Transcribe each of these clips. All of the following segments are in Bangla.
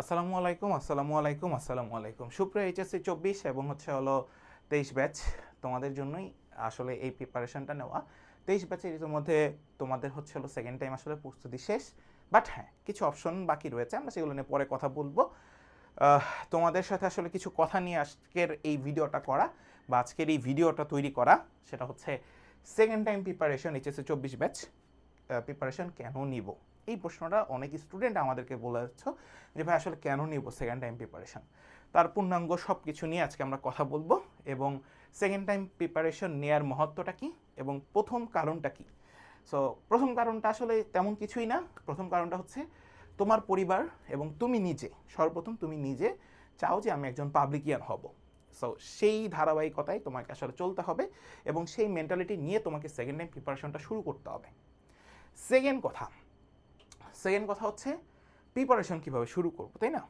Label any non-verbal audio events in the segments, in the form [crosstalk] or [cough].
আসসালামু আলাইকুম আসসালামু আলাইকুম আসসালামু আলাইকুম। সুপ্রিয় এইচএসসি চব্বিশ এবং হচ্ছে হলো তেইশ ব্যাচ তোমাদের জন্যই আসলে এই প্রিপারেশনটা নেওয়া। তেইশ ব্যাচের ইতিমধ্যে তোমাদের হচ্ছে হলো সেকেন্ড টাইম আসলে প্রস্তুতি শেষ। বাট হ্যাঁ কিছু অপশন বাকি রয়েছে, আমরা সেগুলো নিয়ে পরে কথা বলব। তোমাদের সাথে আসলে কিছু কথা নিয়ে আজকের এই ভিডিওটা করা বা আজকের এই ভিডিওটা তৈরি করা, সেটা হচ্ছে সেকেন্ড টাইম প্রিপারেশন এইচএসসি চব্বিশ ব্যাচ। প্রিপারেশন কেন নিব? এই প্রশ্নটা অনেক স্টুডেন্ট আমাদেরকে বলেছ যে, ভাই, আসলে কেন নিব সেকেন্ড টাইম প্রিপারেশন তার পূর্ণাঙ্গ সব কিছু নিয়ে আজকে আমরা কথা বলব এবং সেকেন্ড টাইম প্রিপারেশন নেয়ার মহত্বটা কী এবং প্রথম কারণটা কী? সো প্রথম কারণটা আসলে তেমন কিছুই না। প্রথম কারণটা হচ্ছে তোমার পরিবার এবং তুমি নিজে, সর্বপ্রথম তুমি নিজে চাও যে আমি একজন পাবলিকিয়ান হব। সো সেই ধারাবাহিকতায় তোমাকে আসলে চলতে হবে এবং সেই মেন্টালিটি নিয়ে তোমাকে সেকেন্ড টাইম প্রিপারেশনটা শুরু করতে হবে। সেকেন্ড কথা সেকেন্ড কথা হচ্ছে প্রিপারেশন কীভাবে শুরু করব, তাই না?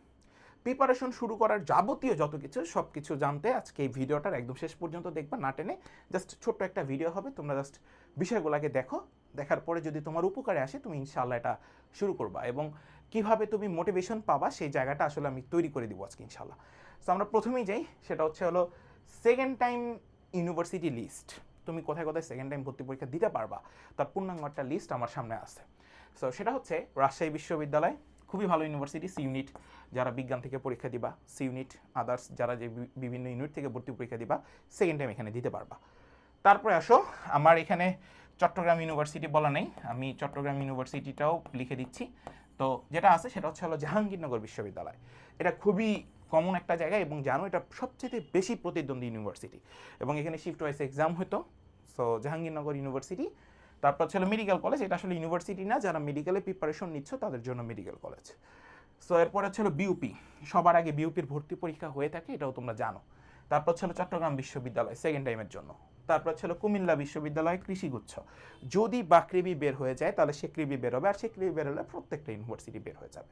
প্রিপারেশন শুরু করার যাবতীয় যত কিছু সব কিছু জানতে আজকে এই ভিডিওটার একদম শেষ পর্যন্ত দেখবা, না টেনে জাস্ট ছোট্ট একটা ভিডিও হবে, তোমরা জাস্ট বিষয়গুলোকে দেখো, দেখার পরে যদি তোমার উপকারে আসে, তুমি ইনশাআল্লাহ এটা শুরু করবা এবং কীভাবে তুমি মোটিভেশন পাবা, সেই জায়গাটা আসলে আমি তৈরি করে দিব আজকে ইনশাআল্লাহ। সো আমরা প্রথমেই যাই, সেটা হচ্ছে হলো সেকেন্ড টাইম ইউনিভার্সিটি লিস্ট তুমি কোথায় কোথায় সেকেন্ড টাইম ভর্তি পরীক্ষা দিতে পারবা, তার পূর্ণাঙ্গ একটা লিস্ট আমার সামনে আছে। সো সেটা হচ্ছে রাজশাহী বিশ্ববিদ্যালয়, খুবই ভালো ইউনিভার্সিটি সি ইউনিট যারা বিজ্ঞান থেকে পরীক্ষা দিবা সি ইউনিট আদার্স যারা যে বিভিন্ন ইউনিট থেকে ভর্তি পরীক্ষা দিবা সেকেন্ড টাইম এখানে দিতে পারবা। তারপরে আসো, আমার এখানে চট্টগ্রাম ইউনিভার্সিটি বলা নেই, আমি চট্টগ্রাম ইউনিভার্সিটিটাও লিখে দিচ্ছি। তো যেটা আছে সেটা হচ্ছে হলো জাহাঙ্গীরনগর বিশ্ববিদ্যালয়। এটা খুবই কমন একটা জায়গা এবং জানো এটা সবচেয়ে বেশি প্রতিদ্বন্দ্বী ইউনিভার্সিটি এবং এখানে শিফট ওয়াইজ এক্সাম হতো। সো জাহাঙ্গীরনগর ইউনিভার্সিটি তারপর ছিল মেডিকেল কলেজ এটা আসলে ইউনিভার্সিটি না, যারা মেডিকেলে প্রিপারেশন নিচ্ছ তাদের জন্য মেডিকেল কলেজ সো এরপরে ছিল বিউপি সবার আগে বিউপির ভর্তি পরীক্ষা হয়ে থাকে, এটাও তোমরা জানো। তারপর ছিল চট্টগ্রাম বিশ্ববিদ্যালয় সেকেন্ড টাইমের জন্য। তারপর ছিল কুমিল্লা বিশ্ববিদ্যালয় কৃষিগুচ্ছ যদি বাকৃবি বের হয়ে যায়, তাহলে সে কৃবি বের হবে, আর সে কৃবি বের হলে প্রত্যেকটা ইউনিভার্সিটি বের হয়ে যাবে।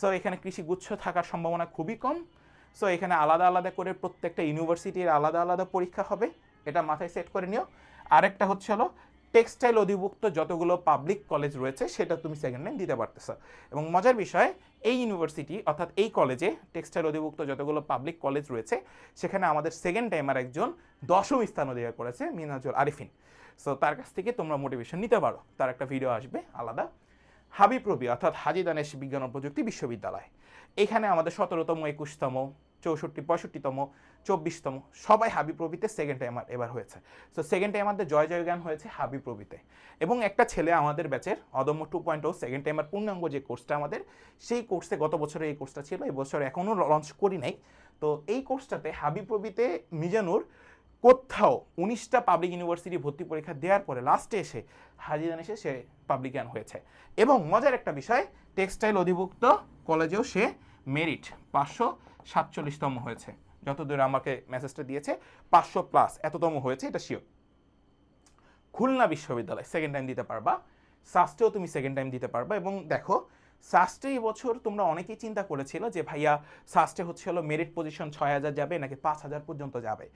সো এখানে কৃষিগুচ্ছ থাকার সম্ভাবনা খুবই কম। সো এখানে আলাদা আলাদা করে প্রত্যেকটা ইউনিভার্সিটির আলাদা আলাদা পরীক্ষা হবে, এটা মাথায় সেট করে নিও। আরেকটা হচ্ছে হলো টেক্সটাইল অধিভুক্ত যতগুলো পাবলিক কলেজ রয়েছে, সেটা তুমি সেকেন্ড টাইম দিতে পারতেছো। এবং মজার বিষয়, এই ইউনিভার্সিটি অর্থাৎ এই কলেজে টেক্সটাইল অধিভুক্ত যতগুলো পাবলিক কলেজ রয়েছে, সেখানে আমাদের সেকেন্ড টাইমার একজন দশম স্থান অধিকার করেছে মিনাজুল আরিফিন। সো তার কাছ থেকে তোমরা মোটিভেশন নিতে পারো। তার একটা ভিডিও আসবে, আলাদা। হাবিপ্রবি অর্থাৎ হাজি দানেশ বিজ্ঞান ও প্রযুক্তি বিশ্ববিদ্যালয়। এখানে আমাদের সতেরোতম, একুশতম চৌষট্টি, পঁয়ষট্টিতম, চব্বিশতম, সবাই হাবিব রবিতে সেকেন্ড টাইমার এবার হয়েছে। সো সেকেন্ড টাইমারদের জয় জয় গান হয়েছে হাবি রবিতে। এবং একটা ছেলে আমাদের ব্যাচের অদম্য two point O second timer পূর্ণাঙ্গ যে কোর্সটা আমাদের, সেই কোর্সে গত বছরে এই কোর্সটা ছিল, এই বছর এখনও লঞ্চ করি নাই। তো এই কোর্সটাতে হাবিব রবিতে মিজানুর কোথাও উনিশটা পাবলিক ইউনিভার্সিটি ভর্তি পরীক্ষা দেওয়ার পরে লাস্টে এসে হাজিরান এসে সে পাবলিকান হয়েছে। এবং মজার একটা বিষয় টেক্সটাইল অধিভুক্ত কলেজেও সে মেরিট পাঁচশো সাতচল্লিশতম হয়েছে। যতদূর আমাকে মেসেজটা দিয়েছে, পাঁচশো প্লাস এততম হয়েছে, এটা শিওর খুলনা বিশ্ববিদ্যালয় সেকেন্ড টাইম দিতে পারবা। সাস্টেও তুমি সেকেন্ড টাইম দিতে পারবা এবং দেখো সাস্টে এই বছর তোমরা অনেকেই চিন্তা করেছিল যে, ভাইয়া সাস্টে হচ্ছে হলো মেরিট পজিশন ছয় হাজার যাবে নাকি পাঁচ হাজার পর্যন্ত যাবে?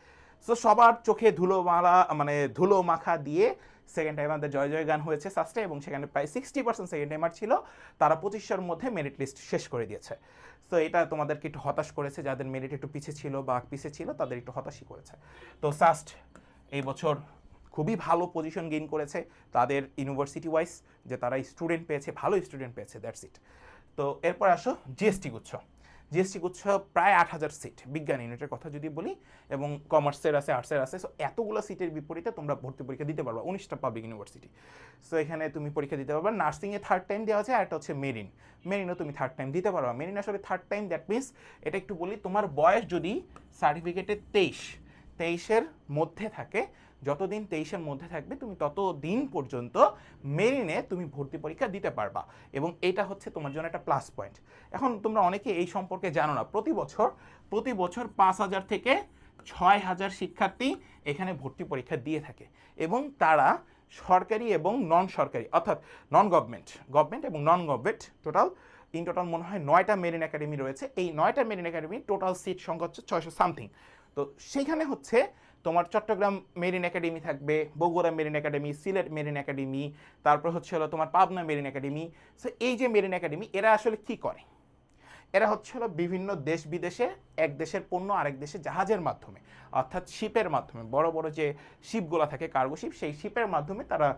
সো সবার চোখে ধুলো মালা মানে ধুলো মাখা দিয়ে সেকেন্ড টাইম আমাদের জয় জয় গান হয়েছে সাস্টে এবং সেখানে প্রায় সিক্সটি পার্সেন্ট সেকেন্ড টাইমার ছিল। তারা পঁচিশশোর মধ্যে মেরিট লিস্ট শেষ করে দিয়েছে। সো এটা তোমাদেরকে একটু হতাশ করেছে। যাদের মেরিট একটু পিছিয়ে ছিল বা পিছিয়ে ছিল, তাদের একটু হতাশই করেছে। তো সাস্ট এই বছর খুবই ভালো পজিশন গেইন করেছে তাদের ইউনিভার্সিটি ওয়াইজ যে তারা স্টুডেন্ট পেয়েছে, ভালো স্টুডেন্ট পেয়েছে দ্যাটস ইট তো এরপর আসো জিএসটি গুচ্ছ। জিএসটি গুচ্ছ প্রায় আট হাজার সিট বিজ্ঞান ইউনিটের কথা যদি বলি এবং কমার্সের আছে আর্টসের আছে সো এতগুলো সিটের বিপরীতে তোমরা ভর্তি পরীক্ষা দিতে পারবা, উনিশটা পাবলিক ইউনিভার্সিটি সো এখানে তুমি পরীক্ষা দিতে পারবা নার্সিংয়ে থার্ড টাইম দেওয়া আছে আর একটা হচ্ছে মেরিন মেরিনও তুমি থার্ড টাইম দিতে পারবা। মেরিন আসলে থার্ড টাইম দ্যাট মিনস এটা একটু বলি, তোমার বয়স যদি সার্টিফিকেটে তেইশ, তেইশের মধ্যে থাকে যতদিন তেইশের মধ্যে থাকবে, তুমি তত দিন পর্যন্ত মেরিনে তুমি ভর্তি পরীক্ষা দিতে পারবা। এবং এটা হচ্ছে তোমার জন্য একটা প্লাস পয়েন্ট এখন তোমরা অনেকে এই সম্পর্কে জানো না, প্রতি বছর প্রতি বছর পাঁচ হাজার থেকে ছয় হাজার শিক্ষার্থী এখানে ভর্তি পরীক্ষা দিয়ে থাকে। এবং তারা সরকারি এবং নন সরকারি অর্থাৎ নন গভর্নমেন্ট গভর্নমেন্ট এবং non government total in total মনে হয় নয়টা মেরিন একাডেমি রয়েছে। এই নয়টা মেরিন একাডেমি টোটাল সিট সংখ্যা হচ্ছে ছয়শো সামথিং তো সেইখানে হচ্ছে তোমার চট্টগ্রাম মেরিন একাডেমি থাকবে, Bogura marine academy, Sylhet marine academy, তারপর হচ্ছে হলো তোমার পাবনা মেরিন একাডেমি। সো এই যে মেরিন একাডেমি, এরা আসলে কি করে? এরা হচ্ছে হলো বিভিন্ন দেশ বিদেশে এক দেশের পণ্য আরেক দেশে জাহাজের মাধ্যমে, অর্থাৎ শিপের মাধ্যমে। বড় বড় যে শিপগুলো থাকে, কার্গো শিপ, সেই শিপের মাধ্যমে তারা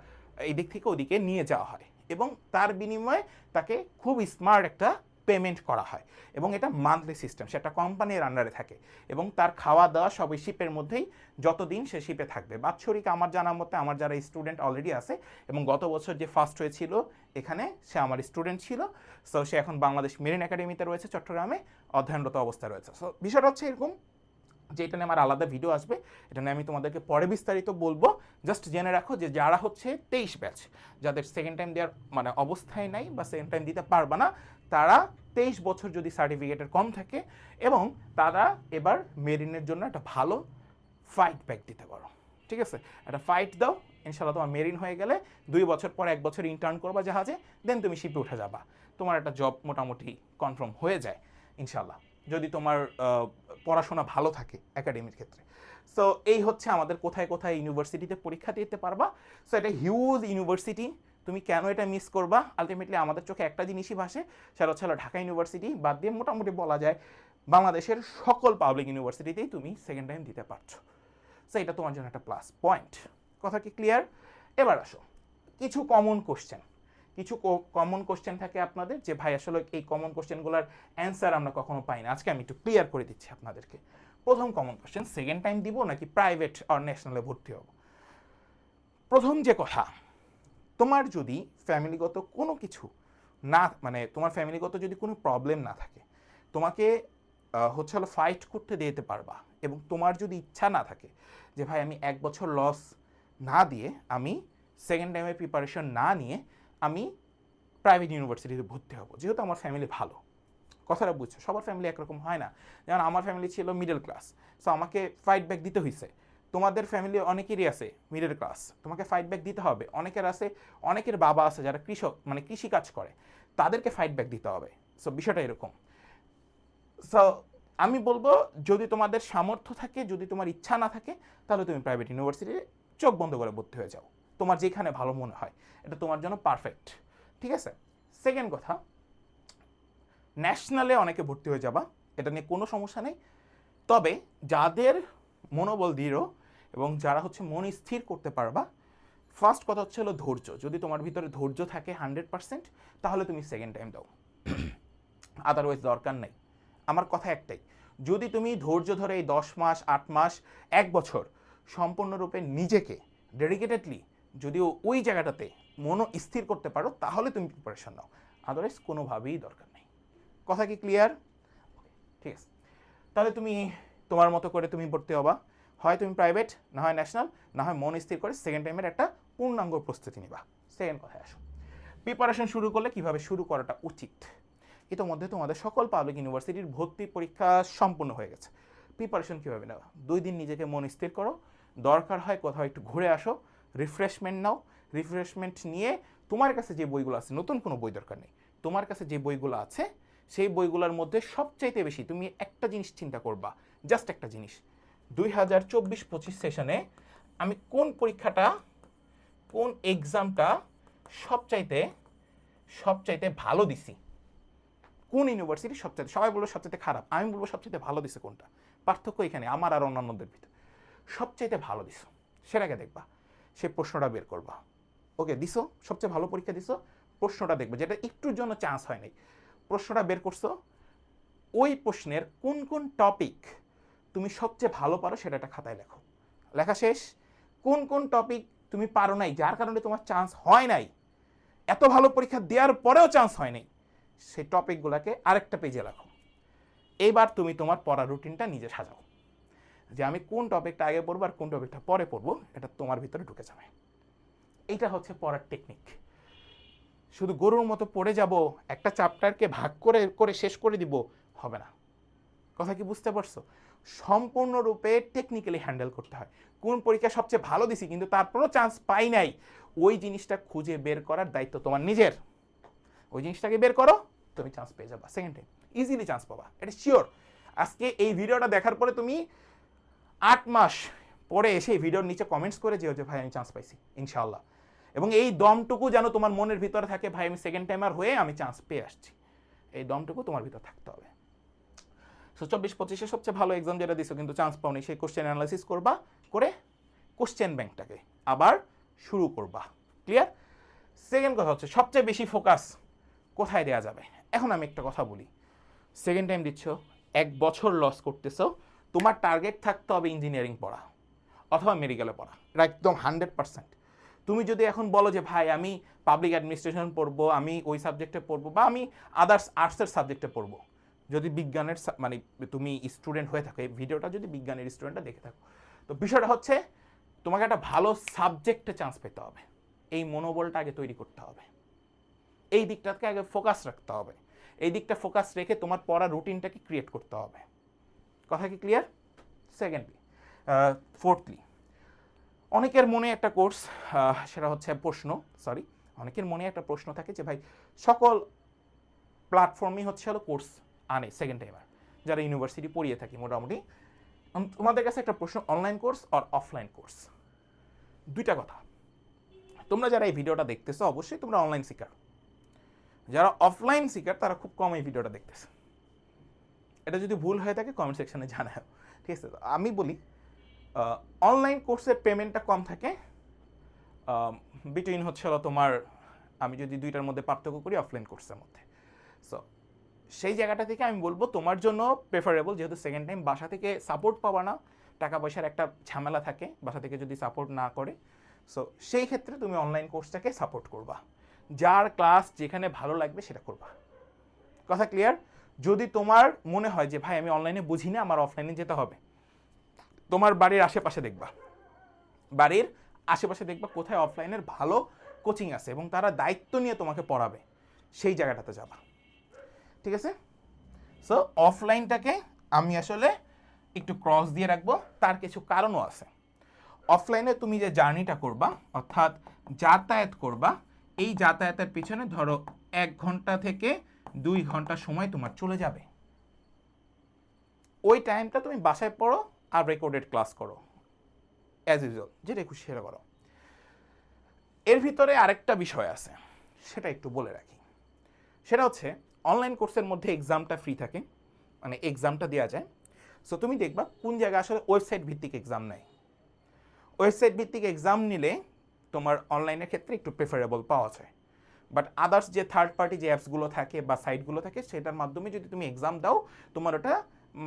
এই দিক থেকে ওদিকে নিয়ে যাওয়া হয়। এবং তার বিনিময়ে তাকে খুব স্মার্ট একটা পেমেন্ট করা হয় এবং এটা মান্থলি সিস্টেম সেটা কোম্পানির আন্ডারে থাকে এবং তার খাওয়া দাওয়া সবই শিপের মধ্যেই যতদিন সে শিপে থাকবে। বাৎসরিক আমার জানার মতে আমার যারা স্টুডেন্ট অলরেডি আছে এবং গত বছর যে ফার্স্ট হয়েছিল, এখানে সে আমার স্টুডেন্ট ছিল সো সে এখন বাংলাদেশ মেরিন একাডেমিতে রয়েছে, চট্টগ্রামে অধ্যয়নরত অবস্থায় রয়েছে। সো বিষয়টা হচ্ছে এরকম যে এটা নিয়ে আমার আলাদা ভিডিও আসবে, এটা নিয়ে আমি তোমাদেরকে পরে বিস্তারিত বলব। জাস্ট জেনে রাখো যে যারা হচ্ছে তেইশ ব্যাচ যাদের সেকেন্ড টাইম দেওয়ার মানে অবস্থায় নাই বা সেকেন্ড টাইম দিতে পারবে না, তারা তেইশ বছর যদি সার্টিফিকেটের কম থাকে এবং তারা এবার মেরিনের জন্য একটা ভালো ফাইট ব্যাক দিতে পারো। ঠিক আছে? একটা ফাইট দাও ইনশাল্লাহ তোমার মেরিন হয়ে গেলে দুই বছর পর এক বছর ইন্টার্ন করবা জাহাজে দেন তুমি শিপে উঠে যাবা। তোমার একটা জব মোটামুটি কনফার্ম হয়ে যায় ইনশাল্লাহ যদি তোমার পড়াশোনা ভালো থাকে একাডেমির ক্ষেত্রে। সো এই হচ্ছে আমাদের কোথায় কোথায় ইউনিভার্সিটিতে পরীক্ষা দিতে পারবা। সো এটা হিউজ ইউনিভার্সিটি তুমি কেন এটা মিস করবা? আলটিমেটলি আমাদের চোখে একটা জিনিসই ভাসে, সেটা হচ্ছে ঢাকা ইউনিভার্সিটি বাদ দিয়ে মোটামুটি বলা যায় বাংলাদেশের সকল পাবলিক ইউনিভার্সিটিতেই তুমি সেকেন্ড টাইম দিতে পারছ। সো এটা তোমার জন্য একটা প্লাস পয়েন্ট কথা কি ক্লিয়ার এবার আসো। কিছু কমন কোশ্চেন কিছু কমন কোশ্চেন থাকে আপনাদের যে, ভাই, আসলে এই কমন কোশ্চেনগুলোর অ্যান্সার আমরা কখনো পাই না। আজকে আমি একটু ক্লিয়ার করে দিচ্ছি আপনাদেরকে। প্রথম কমন কোশ্চেন সেকেন্ড টাইম দিব নাকি প্রাইভেট আর ন্যাশনালে ভর্তি হব? প্রথম যে কথা, তোমার যদি ফ্যামিলিগত কোনো কিছু না মানে তোমার ফ্যামিলিগত যদি কোনো প্রবলেম না থাকে, তোমাকে হচ্ছে হলো ফাইট করতে দিতে পারবা এবং তোমার যদি ইচ্ছা না থাকে যে, ভাই, আমি এক বছর লস না দিয়ে, আমি সেকেন্ড টাইমে প্রিপারেশন না নিয়ে আমি প্রাইভেট ইউনিভার্সিটিতে ভর্তি হব, যেহেতু আমার ফ্যামিলি ভালো। কথাটা বুঝছ, সবার ফ্যামিলি একরকম হয় না। যেমন আমার ফ্যামিলি ছিল মিডল ক্লাস সো আমাকে ফাইট ব্যাক দিতে হয়েছে তোমাদের ফ্যামিলি অনেকেরই আছে মিডল ক্লাস তোমাকে ফাইট ব্যাক দিতে হবে। অনেকের আছে, অনেকের বাবা আছে যারা কৃষক মানে কৃষি কাজ করে, তাদেরকে ফাইট ব্যাক দিতে হবে। সো বিষয়টা এরকম। সো আমি বলব, যদি তোমাদের সামর্থ্য থাকে, যদি তোমার ইচ্ছা না থাকে, তাহলে তুমি প্রাইভেট ইউনিভার্সিটিতে চোখ বন্ধ করে ভর্তি হয়ে যাও। তোমার যেখানে ভালো মনে হয়, এটা তোমার জন্য পারফেক্ট ঠিক আছে? সেকেন্ড কথা ন্যাশনালে অনেকে ভর্তি হয়ে যাবা, এটা নিয়ে কোনো সমস্যা নেই। তবে যাদের মনোবল দৃঢ় এবং যারা হচ্ছে মন স্থির করতে পারবা ফার্স্ট কথা হচ্ছে হলো ধৈর্য। যদি তোমার ভিতরে ধৈর্য থাকে হান্ড্রেড পার্সেন্ট তাহলে তুমি সেকেন্ড টাইম দাও। [clears throat] আদারওয়াইজ দরকার নেই। আমার কথা একটাই, যদি তুমি ধৈর্য ধরে এই দশ মাস, আট মাস, এক বছর সম্পূর্ণরূপে নিজেকে ডেডিকেটেডলি যদিও ওই জায়গাটাতে মনো স্থির করতে পারো, তাহলে তুমি প্রিপারেশন নাও। আদারওয়াইজ কোনোভাবেই দরকার নেই। কথা কি ক্লিয়ার ঠিক আছে। তাহলে তুমি তোমার মতো করে তুমি ভর্তি হবা। হয় তুমি প্রাইভেট না হয় ন্যাশনাল না হয় মন স্থির করে সেকেন্ড টাইমের একটা পূর্ণাঙ্গ প্রস্তুতি নিবা। সেকেন্ড কথায় আসো। প্রিপারেশন শুরু করলে কীভাবে শুরু করাটা উচিত? ইতোমধ্যে তোমাদের সকল পাবলিক ইউনিভার্সিটির ভর্তি পরীক্ষা সম্পূর্ণ হয়ে গেছে। প্রিপারেশন কীভাবে নেওয়া দুই দিন নিজেকে মন স্থির করো। দরকার হয় কোথাও একটু ঘুরে আসো। রিফ্রেশমেন্ট নাও রিফ্রেশমেন্ট নিয়ে তোমার কাছে যে বইগুলো আছে, নতুন কোনো বই দরকার নেই, তোমার কাছে যে বইগুলো আছে, সেই বইগুলোর মধ্যে সবচাইতে বেশি তুমি একটা জিনিস চিন্তা করবা জাস্ট একটা জিনিস। দুই হাজার চব্বিশ পঁচিশ সেশনে আমি কোন পরীক্ষাটা, কোন এক্সামটা সবচাইতে সবচাইতে ভালো দিছি? কোন ইউনিভার্সিটি সবচাইতে, সবাই বলব সবচাইতে খারাপ, আমি বলব সবচাইতে ভালো দিছে কোনটা? পার্থক্য এখানে, আমার আর অন্যান্যদের ভিতরে। সবচাইতে ভালো দিছো, সেটাকে দেখবা। সেই প্রশ্নটা বের করবা। ওকে, দিছো? সবচেয়ে ভালো পরীক্ষা দিছো? প্রশ্নটা দেখবে, যেটা একটুর জন্য চান্স হয় নাই। প্রশ্নটা বের করছ, ওই প্রশ্নের কোন কোন টপিক তুমি সবচেয়ে ভালো পারো সেটা একটা খাতায় লেখো। লেখা শেষ? কোন কোন টপিক তুমি পারো নাই, যার কারণে তোমার চান্স হয় নাই? এত ভালো পরীক্ষা দেওয়ার পরেও চান্স হয় নাই। সেই টপিকগুলোকে আরেকটা পেজে রাখো এইবার তুমি তোমার পড়ার রুটিনটা নিজে সাজাও। যে আমি কোন টপিকটা আগে পড়ব আর কোন টপিকটা পরে পড়ব, এটা তোমার ভিতরে ঢুকে যাবে। এইটা হচ্ছে পড়ার টেকনিক শুধু গরুর মতো পড়ে যাব, একটা চ্যাপ্টারকে ভাগ করে করে শেষ করে দিব, হবে না। কথা কি বুঝতে পারছ? সম্পূর্ণরূপে টেকনিক্যালি হ্যান্ডেল করতে হয়। কোন পরীক্ষা সবচেয়ে ভালো দিছি, কিন্তু তারপরও চান্স পাই নাই। ওই জিনিসটা খুঁজে বের করার দায়িত্ব তোমার নিজের। ওই জিনিসটাকে বের করো, তুমি চান্স পেয়ে যাবা। সেকেন্ড টাইম ইজিলি চান্স পাবা। এটা শিওর আজকে এই ভিডিওটা দেখার পরে তুমি আট মাস পরে এসে ভিডিওর নিচে কমেন্টস করে যেও যে, ভাই, আমি চান্স পাইছি, ইনশাআল্লাহ। এবং এই দমটুকু যেন তোমার মনের ভিতরে থাকে, ভাই, আমি সেকেন্ড টাইমার হয়ে আমি চান্স পেয়ে আসছি। এই দমটুকু তোমার ভিতর থাকতে হবে। সো চব্বিশ পঁচিশে সবচেয়ে ভালো এক্সাম যেটা দিছো কিন্তু চান্স পাওনি, সেই কোশ্চেন অ্যানালাইসিস করবা, করে কোশ্চেন ব্যাংকটাকে আবার শুরু করবা। ক্লিয়ার সেকেন্ড কথা হচ্ছে, সবচেয়ে বেশি ফোকাস কোথায় দেওয়া যাবে? এখন আমি একটা কথা বলি। সেকেন্ড টাইম দিচ্ছ, এক বছর লস করতেছো তোমার টার্গেট থাকতে হবে ইঞ্জিনিয়ারিং পড়া অথবা মেডিকেলে পড়া। এটা একদম হান্ড্রেড পার্সেন্ট তুমি যদি এখন বলো যে, ভাই, আমি পাবলিক অ্যাডমিনিস্ট্রেশন পড়ব, আমি ওই সাবজেক্টে পড়ব বা আমি আদার্স আর্টসের সাবজেক্টে পড়ব। যদি বিজ্ঞানের মানে তুমি স্টুডেন্ট হয়ে থাকো, এই ভিডিওটা যদি বিজ্ঞানের স্টুডেন্টটা দেখে থাকো। তো বিষয়টা হচ্ছে, তোমাকে একটা ভালো সাবজেক্টে চান্স পেতে হবে। এই মনোবলটা আগে তৈরি করতে হবে। এই দিকটাকে আগে ফোকাস রাখতে হবে। এই দিকটা ফোকাস রেখে তোমার পড়া রুটিনটাকে ক্রিয়েট করতে হবে। কথা কি ক্লিয়ার সেকেন্ডলি ফোর্থলি অনেকের মনে একটা কোর্স সেটা হচ্ছে প্রশ্ন সরি অনেকের মনে একটা প্রশ্ন থাকে যে, ভাই, সকল প্ল্যাটফর্মই হচ্ছে হলো কোর্স আনে সেকেন্ড টাইমার যারা ইউনিভার্সিটি পড়িয়ে থাকি মোটামুটি। তোমাদের কাছে একটা প্রশ্ন অনলাইন কোর্স আর অফলাইন কোর্স দুইটা কথা। তোমরা যারা এই ভিডিওটা দেখতেছো, অবশ্যই তোমরা অনলাইন শিকার যারা অফলাইন শিকার তারা খুব কম এই ভিডিওটা দেখতেছে। এটা যদি ভুল হয়ে থাকে কমেন্ট সেকশনে জানাও। ঠিক আছে? আমি বলি অনলাইন কোর্সের পেমেন্টটা কম থাকে। বিটুইন হচ্ছে হলো তোমার, আমি যদি দুইটার মধ্যে পার্থক্য করি অফলাইন কোর্সের মধ্যে। সো সেই জায়গাটা থেকে আমি বলব, তোমার জন্য প্রেফারেবল যেহেতু সেকেন্ড টাইম বাসা থেকে সাপোর্ট পাবা না। টাকা পয়সার একটা ঝামেলা থাকে, বাসা থেকে যদি সাপোর্ট না করে। সো সেই ক্ষেত্রে তুমি অনলাইন কোর্সটাকে সাপোর্ট করবা। যার ক্লাস যেখানে ভালো লাগবে সেটা করবা। কথা ক্লিয়ার যদি তোমার মনে হয় যে, ভাই, আমি অনলাইনে বুঝি না আমার অফলাইনে যেতে হবে। তোমার বাড়ির আশেপাশে দেখবা। বাড়ির আশেপাশে দেখবা কোথায় অফলাইনের ভালো কোচিং আছে এবং তারা দায়িত্ব নিয়ে তোমাকে পড়াবে। সেই জায়গাটাতে যাবা। ঠিক আছে? সো অফলাইনটাকে আমি আসলে একটু ক্রস দিয়ে রাখব। তার কিছু কারণও আছে। অফলাইনে তুমি যে জার্নিটা করবা, অর্থাৎ যাতায়াত করবা, এই যাতায়াতের পিছনে ধরো এক ঘণ্টা থেকে দুই ঘণ্টা সময় তোমার চলে যাবে। ওই টাইমটা তুমি বাসায় পড়ো আর রেকর্ডেড ক্লাস করো। অ্যাজ ইউজুয়াল যেটা খুশি সেটা করো। এর ভিতরে আরেকটা বিষয় আছে, সেটা একটু বলে রাখি। সেটা হচ্ছে অনলাইন কোর্সের মধ্যে এক্সামটা ফ্রি থাকে মানে এক্সামটা দেওয়া যায়। সো তুমি দেখবা কোন জায়গায় আসলে ওয়েবসাইট ভিত্তিক এক্সাম নেয়। ওয়েবসাইট ভিত্তিক এক্সাম নিলে তোমার অনলাইনের ক্ষেত্রে একটু প্রেফারেবল পাওয়া যায়। বাট আদার্স যে থার্ড পার্টি যে অ্যাপসগুলো থাকে বা সাইটগুলো থাকে, সেটার মাধ্যমে যদি তুমি এক্সাম দাও, তোমার ওটা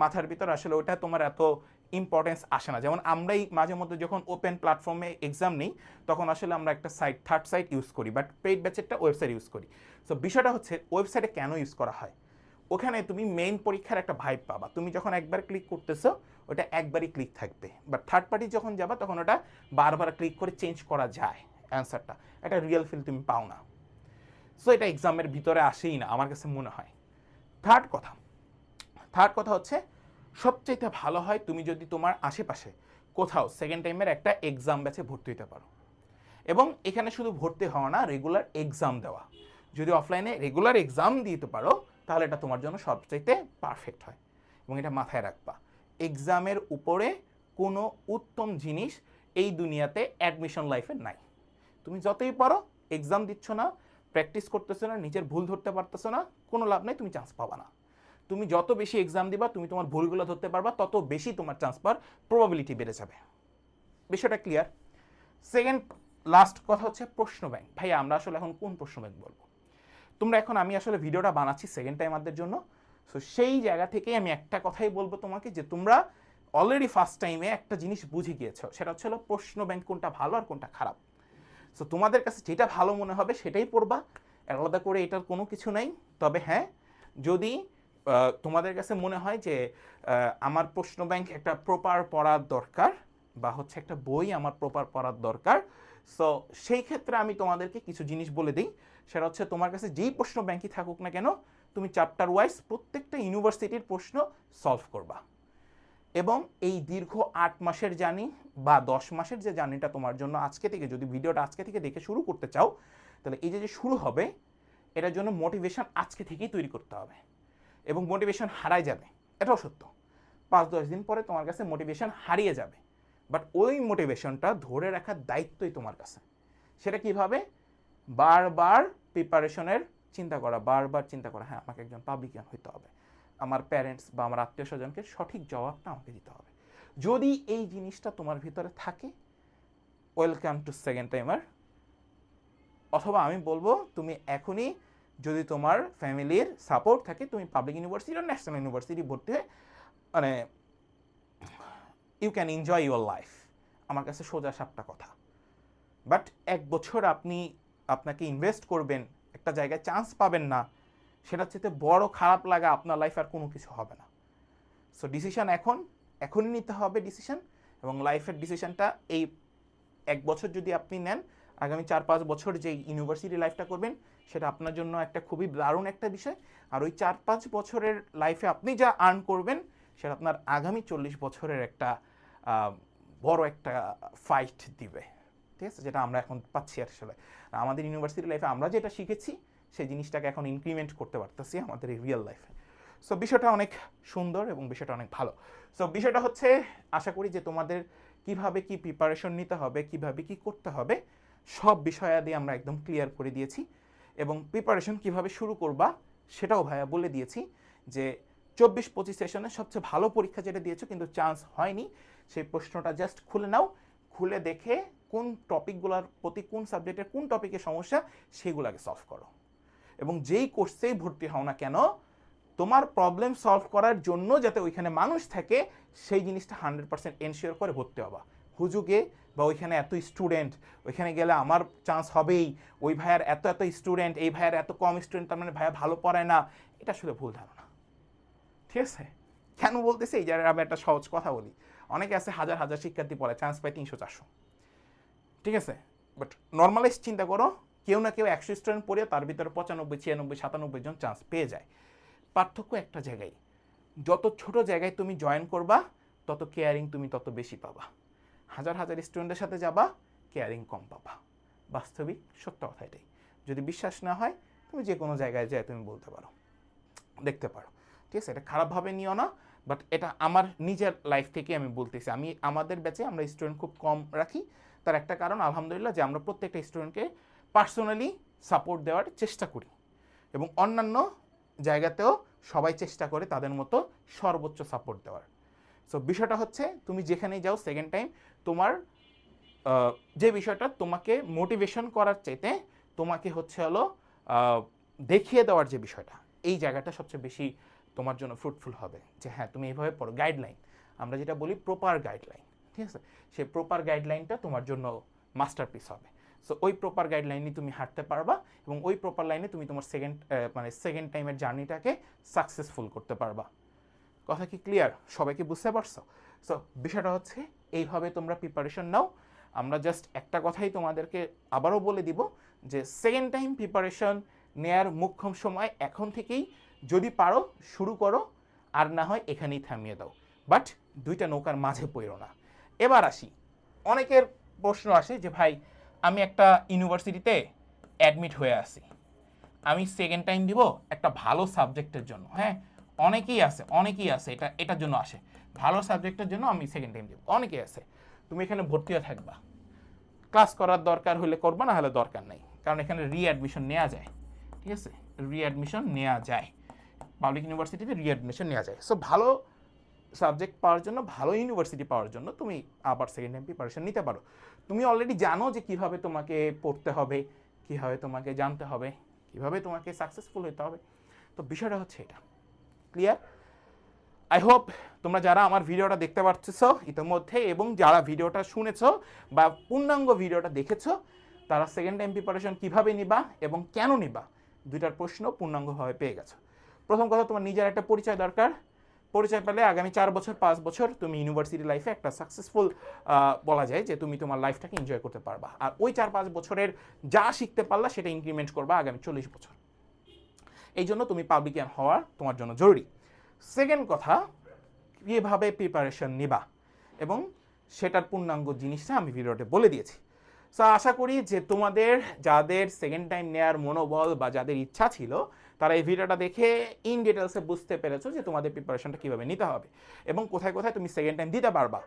মাথার ভিতর আসলে ওটা তোমার এত ইম্পর্টেন্স আসে না। যেমন আমরাই মাঝে মধ্যে যখন ওপেন প্ল্যাটফর্মে এক্সাম নিই, তখন আসলে আমরা একটা সাইট থার্ড সাইট ইউজ করি বাট পেইড ব্যাচেরটা ওয়েবসাইট ইউজ করি। সো বিষয়টা হচ্ছে ওয়েবসাইটে কেন ইউজ করা হয়? ওখানে তুমি মেইন পরীক্ষার একটা ভাইব পাবা। তুমি যখন একবার ক্লিক করতেছো, ওটা একবারই ক্লিক থাকবে। বাট থার্ড পার্টি যখন যাবা, তখন ওটা বারবার ক্লিক করে চেঞ্জ করা যায় অ্যান্সারটা একটা রিয়েল ফিল তুমি পাও না। সো এটা এক্সামের ভিতরে আসেই না, আমার কাছে মনে হয়। থার্ড কথা। থার্ড কথা হচ্ছে, সবচাইতে ভালো হয় তুমি যদি তোমার আশেপাশে কোথাও সেকেন্ড টাইমের একটা এক্সাম ব্যাচে ভর্তি হতে পারো। এবং এখানে শুধু ভর্তি হওয়া না রেগুলার এক্সাম দেওয়া। যদি অফলাইনে রেগুলার এক্সাম দিতে পারো, তাহলে এটা তোমার জন্য সবচাইতে পারফেক্ট হয়। এবং এটা মাথায় রাখবা। এক্সামের উপরে কোনো উত্তম জিনিস এই দুনিয়াতে অ্যাডমিশন লাইফে নাই। তুমি যতই পারো এক্সাম দিচ্ছ না প্র্যাকটিস করতেছো না, নিজের ভুল ধরতে পারতেছো না, কোনো লাভ নেই, তুমি চান্স পাবা না। তুমি যত বেশি এক্সাম দিবা, তুমি তোমার ভুলগুলো ধরতে পারবা, তত বেশি তোমার চান্স পাওয়ার প্রবাবিলিটি বেড়ে যাবে। বিষয়টা ক্লিয়ার সেকেন্ড লাস্ট কথা হচ্ছে প্রশ্ন ব্যাংক ভাই আমরা আসলে এখন কোন প্রশ্ন ব্যাংক বলব? তোমরা এখন আমি আসলে ভিডিওটা বানাচ্ছি সেকেন্ড টাইমারদের জন্য। সো সেই জায়গা থেকেই আমি একটা কথাই বলব তোমাকে যে তোমরা অলরেডি ফার্স্ট টাইমে একটা জিনিস বুঝে গিয়েছো। সেটা হচ্ছে প্রশ্ন ব্যাংক কোনটা ভালো আর কোনটা খারাপ। সো তোমাদের কাছে যেটা ভালো মনে হবে সেটাই পড়বা। আলাদা করে এটার কোনো কিছু নাই। তবে হ্যাঁ যদি তোমাদের কাছে মনে হয় যে আমার প্রশ্ন ব্যাংক একটা প্রপার পড়ার দরকার বা হচ্ছে একটা বই আমার প্রপার পড়ার দরকার সো সেই ক্ষেত্রে আমি তোমাদেরকে কিছু জিনিস বলে দিই। সেটা হচ্ছে তোমার কাছে যেই প্রশ্ন ব্যাংকই থাকুক না কেন, তুমি চ্যাপ্টার ওয়াইজ প্রত্যেকটা ইউনিভার্সিটির প্রশ্ন সলভ করবা। এবং এই দীর্ঘ আট মাসের জার্নি বা দশ মাসের যে জার্নিটা তোমার জন্য আজকে থেকে, যদি ভিডিওটা আজকে থেকে দেখে শুরু করতে চাও, তাহলে এই যে যে শুরু হবে, এটার জন্য মোটিভেশন আজকে থেকেই তৈরি করতে হবে। এবং মোটিভেশন হারায় যাবে, এটাও সত্য। পাঁচ, দশ দিন পরে তোমার কাছে মোটিভেশন হারিয়ে যাবে বাট ওই মোটিভেশনটা ধরে রাখার দায়িত্বই তোমার কাছে। সেটা কীভাবে? বারবার প্রিপারেশনের চিন্তা করা, বারবার চিন্তা করা। হ্যাঁ আমাকে একজন পাবলিকান হইতে হবে। আমার প্যারেন্টস বা আমার আত্মীয় স্বজনকে সঠিক জবাবটা আমাকে দিতে হবে। যদি এই জিনিসটা তোমার ভিতরে থাকে ওয়েলকাম টু সেকেন্ড টাইমার অথবা আমি বলব, তুমি এখনই যদি তোমার ফ্যামিলির সাপোর্ট থাকে, তুমি পাবলিক ইউনিভার্সিটি আর ন্যাশনাল ইউনিভার্সিটি ভর্তি হয়ে মানে you can enjoy your life আমার কাছে সোজা সাপটা কথা। বাট এক বছর আপনি আপনাকে ইনভেস্ট করবেন, একটা জায়গায় চান্স পাবেন না। সেটা চেয়ে বড় খারাপ লাগা আপনার লাইফ আর কোনো কিছু হবে না। সো ডিসিশন এখন, এখনই নিতে হবে ডিসিশন এবং লাইফের ডিসিশনটা এই এক বছর যদি আপনি নেন, আগামী চার পাঁচ বছর যে ইউনিভার্সিটি লাইফটা করবেন, সেটা আপনার জন্য একটা খুবই দারুণ একটা বিষয়। আর ওই চার পাঁচ বছরের লাইফে আপনি যা আর্ন করবেন, সেটা আপনার আগামী চল্লিশ বছরের একটা বড় একটা ফাইট দিবে। ঠিক আছে? যেটা আমরা এখন পাচ্ছি আসলে আমাদের ইউনিভার্সিটি লাইফে আমরা যেটা শিখেছি সেই জিনিসটাকে এখন ইনক্রিমেন্ট করতে পারতেছি আমাদের এই রিয়েল লাইফে সো বিষয়টা অনেক সুন্দর এবং বিষয়টা অনেক ভালো। সো বিষয়টা হচ্ছে, আশা করি যে তোমাদের কীভাবে কি প্রিপারেশন নিতে হবে, কীভাবে কি করতে হবে, সব বিষয়াদি আমরা একদম ক্লিয়ার করে দিয়েছি এবং প্রিপারেশন কীভাবে শুরু করবা সেটাও ভাইয়া বলে দিয়েছি যে চব্বিশ পঁচিশ সেশনে সবচেয়ে ভালো পরীক্ষা যেটা দিয়েছ কিন্তু চান্স হয়নি, সেই প্রশ্নটা জাস্ট খুলে নাও, খুলে দেখে কোন টপিকগুলোর প্রতি কোন সাবজেক্টের কোন টপিকের সমস্যা সেগুলোকে সলভ করো। এবং যেই কোর্সেই ভর্তি হও না কেন, তোমার প্রবলেম সলভ করার জন্য যাতে ওইখানে মানুষ থাকে, সেই জিনিসটা হান্ড্রেড পার্সেন্ট এনশিওর করে ভর্তি হবা। হুজুগে বা ওইখানে এত স্টুডেন্ট ওইখানে গেলে আমার চান্স হবেই, ওই ভাইয়ার এত এত স্টুডেন্ট এই ভাইয়ার এত কম স্টুডেন্ট তার মানে ভাইয়া ভালো পড়ায় না, এটা আসলে ভুল ধারণা। ঠিক আছে? কেন বলতেছি? এই যারা আমি একটা সহজ কথা বলি। অনেকে আছে হাজার হাজার শিক্ষার্থী পড়ে চান্স পায় তিনশো চারশো। ঠিক আছে? বাট নর্মালাইজ চিন্তা করো কেউ না কেউ একশো স্টুডেন্ট পড়ে তার ভিতরে পঁচানব্বই, ছিয়ানব্বই, সাতানব্বই জন চান্স পেয়ে যায়। পার্থক্য একটা জায়গায়। যত ছোট জায়গায় তুমি জয়েন করবা, তত কেয়ারিং তুমি তত বেশি পাবা। হাজার হাজার স্টুডেন্টের সাথে যাবা কেয়ারিং কম পাবা। বাস্তবিক সত্য কথা এটাই। যদি বিশ্বাস না হয়, তুমি যে কোনো জায়গায় যায় তুমি বলতে পারো। দেখতে পারো। ঠিক আছে? এটা খারাপভাবে নিও না বাট এটা আমার নিজের লাইফ থেকে আমি বলতেছি। আমি আমাদের ব্যাচে আমরা স্টুডেন্ট খুব কম রাখি। তার একটা কারণ, আলহামদুলিল্লাহ, যে আমরা প্রত্যেকটা স্টুডেন্টকে পার্সোনালি সাপোর্ট দেওয়ার চেষ্টা করি এবং অন্যান্য জায়গাতেও সবাই চেষ্টা করে তাদের মতো সর্বোচ্চ সাপোর্ট দেওয়ার। সো বিষয়টা হচ্ছে তুমি যেখানেই যাও সেকেন্ড টাইম তোমার যে বিষয়টা তোমাকে মোটিভেশন করার চাইতে তোমাকে হচ্ছে হলো দেখিয়ে দেওয়ার যে বিষয়টা, এই জায়গাটা সবচেয়ে বেশি তোমার জন্য ফ্রুটফুল হবে। যে হ্যাঁ তুমি এইভাবে পড়ো। গাইডলাইন আমরা যেটা বলি প্রপার গাইডলাইন ঠিক আছে? সেই প্রপার গাইডলাইনটা তোমার জন্য মাস্টারপিস হবে। সো ওই প্রপার গাইডলাইনে তুমি হাঁটতে পারবা এবং ওই প্রপার লাইনে তুমি তোমার সেকেন্ড মানে সেকেন্ড টাইমের জার্নিটাকে সাকসেসফুল করতে পারবা। কথা কি ক্লিয়ার সবাই কি বুঝতে পারছ? সো বিষয়টা হচ্ছে এইভাবে তোমরা প্রিপারেশন নাও। আমরা জাস্ট একটা কথাই তোমাদেরকে আবারও বলে দিব যে সেকেন্ড টাইম প্রিপারেশন নেয়ার মুখ্যম সময় এখন থেকেই যদি পারো শুরু করো, আর না হয় এখানেই থামিয়ে দাও। বাট দুইটা নৌকার মাঝে পড়ো না। এবার আসি। অনেকের প্রশ্ন আসে যে, ভাই আমি একটা ইউনিভার্সিটিতে অ্যাডমিট হয়ে আছি। আমি সেকেন্ড টাইম দিব একটা ভালো সাবজেক্টের জন্য হ্যাঁ? অনেকেই আছে অনেকেই আছে, এটা, এটার জন্য আসে। ভালো সাবজেক্টের জন্য আমি সেকেন্ড টাইম দিব, অনেকেই আছে। তুমি এখানে ভর্তি হয়ে থাকবা। ক্লাস করার দরকার হলে করবা, না হলে দরকার নেই। কারণ এখানে রিঅ্যাডমিশন নেওয়া যায়, ঠিক আছে? রিঅ্যাডমিশন নেওয়া যায়। পাবলিক ইউনিভার্সিটিতে রিঅ্যাডমিশন নেওয়া যায়। সো ভালো সাবজেক্ট পাওয়ার জন্য, ভালো ইউনিভার্সিটি পাওয়ার জন্য তুমি আবার সেকেন্ড টাইম প্রিপারেশন নিতে পারো। তুমি অলরেডি জানো যে কীভাবে তোমাকে পড়তে হবে, কীভাবে তোমাকে জানতে হবে, কীভাবে তোমাকে সাকসেসফুল হতে হবে। তো বিষয়টা হচ্ছে এটা। ক্লিয়ার আই হোপ তোমরা যারা আমার ভিডিওটা দেখতে পাচ্ছ ইতিমধ্যে এবং যারা ভিডিওটা শুনেছো বা পূর্ণাঙ্গ ভিডিওটা দেখেছ, তারা সেকেন্ড টাইম প্রিপারেশন কীভাবে নিবা এবং কেন নিবা, দুইটার প্রশ্ন পূর্ণাঙ্গভাবে পেয়ে গেছো। প্রথম কথা, তোমার নিজের একটা পরিচয় দরকার। পরিচয় পেলে আগামী চার বছর, পাঁচ বছর তুমি ইউনিভার্সিটি লাইফে একটা সাকসেসফুল বলা যায় যে তুমি তোমার লাইফটাকে এনজয় করতে পারবা। আর ওই চার, পাঁচ বছরের যা শিখতে পারলা সেটা ইনক্রিমেন্ট করবা আগামী চল্লিশ বছর। এই জন্য তুমি পাবলিকিয়ান হওয়া তোমার জন্য জরুরি। সেকেন্ড কথা, কীভাবে প্রিপারেশন নিবা? এবং সেটার পূর্ণাঙ্গ জিনিসটা আমি ভিডিওতে বলে দিয়েছি। সো আশা করি যে তোমাদের, যাদের সেকেন্ড টাইম নেয়ার মনোবল বা যাদের ইচ্ছা ছিল, তারা এই ভিডিওটা দেখে ইন ডিটেলসে বুঝতে পেরেছ যে তোমাদের প্রিপারেশনটা কীভাবে নিতে হবে এবং কোথায় কোথায় তুমি সেকেন্ড টাইম দিতে পারবা।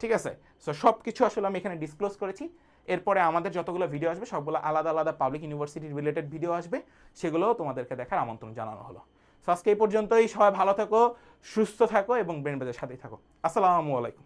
ঠিক আছে? সো সব কিছু আসলে আমি এখানে ডিসক্লোজ করেছি। এরপরে আমাদের যতগুলো ভিডিও আসবে, সবগুলো আলাদা আলাদা পাবলিক ইউনিভার্সিটির রিলেটেড ভিডিও আসবে। সেগুলোও তোমাদেরকে দেখার আমন্ত্রণ জানানো হলো। সো আজকে এই পর্যন্তই। সবাই ভালো থাকো, সুস্থ থাকো এবং ব্রেন বাজার সাথেই থাকো। আসসালামু আলাইকুম।